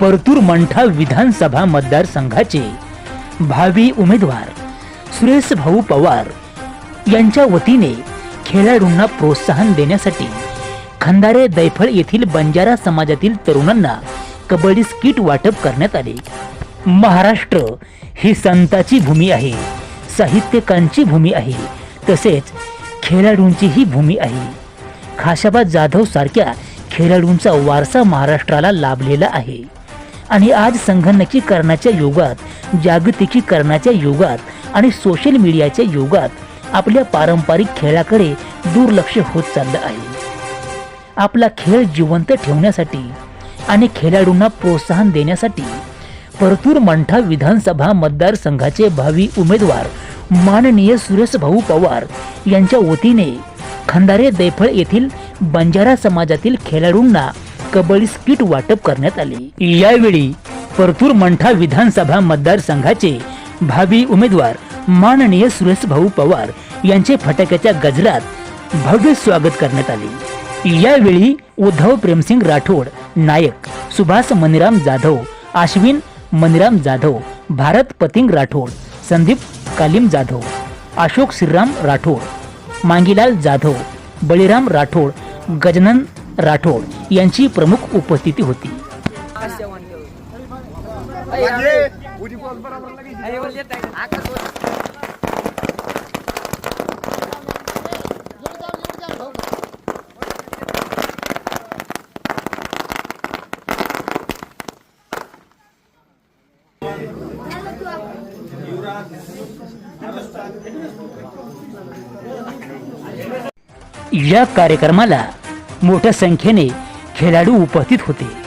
परतूर मंठा विधानसभा मतदारसंघाचे भावी उमेदवार सुरेश भाऊ पवार यांच्या वतीने खेळाडूंना प्रोत्साहन देण्यासाठी खंदारे दैफळ येथील बंजारा समाजातील तरुणांना कबड्डी किट वाटप करण्यात आले. महाराष्ट्र ही संताची भूमी आहे साहित्यिकांची भूमी आहे तसेच खेळाडूंचीही भूमी आहे. खाशाबा जाधव सारख्या खेळाडूंचा वारसा महाराष्ट्राला लाभलेला आहे. आणि आज संगणकीकरणाच्या युगात जागतिकीकरणाच्या युगात आणि सोशल मीडियाच्या युगात आपल्या पारंपरिक खेळाकडे दुर्लक्ष होत चाललं आहे. आपला खेळ जिवंत ठेवण्यासाठी आणि खेळाडूंना प्रोत्साहन देण्यासाठी परतूर मंठा विधानसभा मतदारसंघाचे भावी उमेदवार माननीय सुरेश भाऊ पवार यांच्या वतीने खंदारे दैफळ येथील बंजारा समाजातील खेळाडूंना कबड्डी किट वाटप करण्यात आले. यावेळी परतूर मंठा विधानसभा मतदारसंघाचे भावी उमेदवार माननीय सुरेश भाऊ पवार यांचे फटाक्याच्या गजरात भव्य स्वागत करण्यात आले. यावेळी उद्धव प्रेमसिंग राठोड नायक सुभाष मनिराम जाधव आश्विन मनिराम जाधव भारत पतिंग राठोड संदीप कालिम जाधव अशोक श्रीराम राठोड मांगीलाल जाधव बळीराम राठोड गजनन राठोड यांची प्रमुख उपस्थिती होती. या कार्यक्रमाला मोठ्या संख्येने खेळाडू उपस्थित होते.